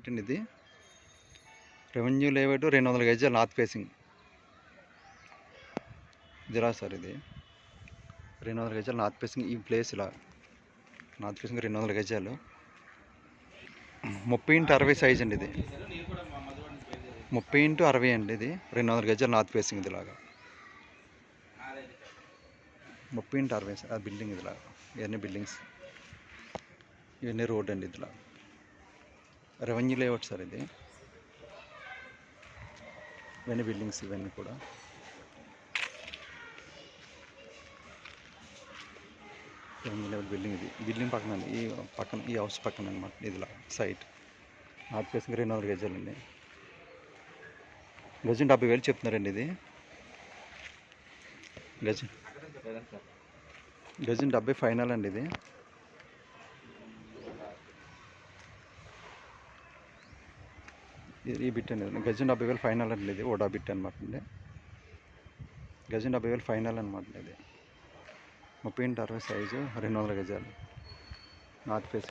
పెట్టండి ఇది రెవెన్యూ లేవేటు రెండు వందల గజాలు నార్త్ ఫేసింగ్. జిరా సార్ ఇది. రెండు వందల గజాలు నార్త్ ఫేసింగ్ ఈ ప్లేస్ ఇలా నార్త్ ఫేసింగ్ రెండు వందల గజాలు. ముప్పై ఇంటూ అరవై సైజ్ అండి ఇది. ముప్పై ఇంటూ అరవై అండి ఇది. రెండు వందల గజాలు నార్త్ ఫేసింగ్ ఇది లాగా. ముప్పై ఇంటూ అరవై ఆ బిల్డింగ్ ఇదిలా ఇవన్నీ బిల్డింగ్స్. ఇవన్నీ రోడ్ అండి ఇదిలా రెవెన్యూ లేఅవుట్ సార్ ఇది. ఇవన్నీ బిల్డింగ్స్ ఇవన్నీ కూడా. రెవెన్యూ లెవెల్ బిల్డింగ్ ఇది. బిల్డింగ్ పక్కన ఈ పక్కన ఈ హౌస్ పక్కన అనమాట ఇదిలా సైట్. నాట్ ఫేసింగ్ రెండు వందల గజాలండి గజం డెబ్బై వేలు చెప్తున్నారండి ఇది. గజం గజం డెబ్బై ఫైనల్ అండి ఇది. ఇది- ఈ బిట్ అండి గజం డెబ్బై వేలు ఫైనల్ అండి ఇది ఓడా బిట్ అనమాట అండి గజం డెబ్బై వేలు ఫైనల్ అనమాట ఇది ముప్పై ఇంటి అరవై సైజు రెండు వందల గజాలు నార్త్ ఫేస్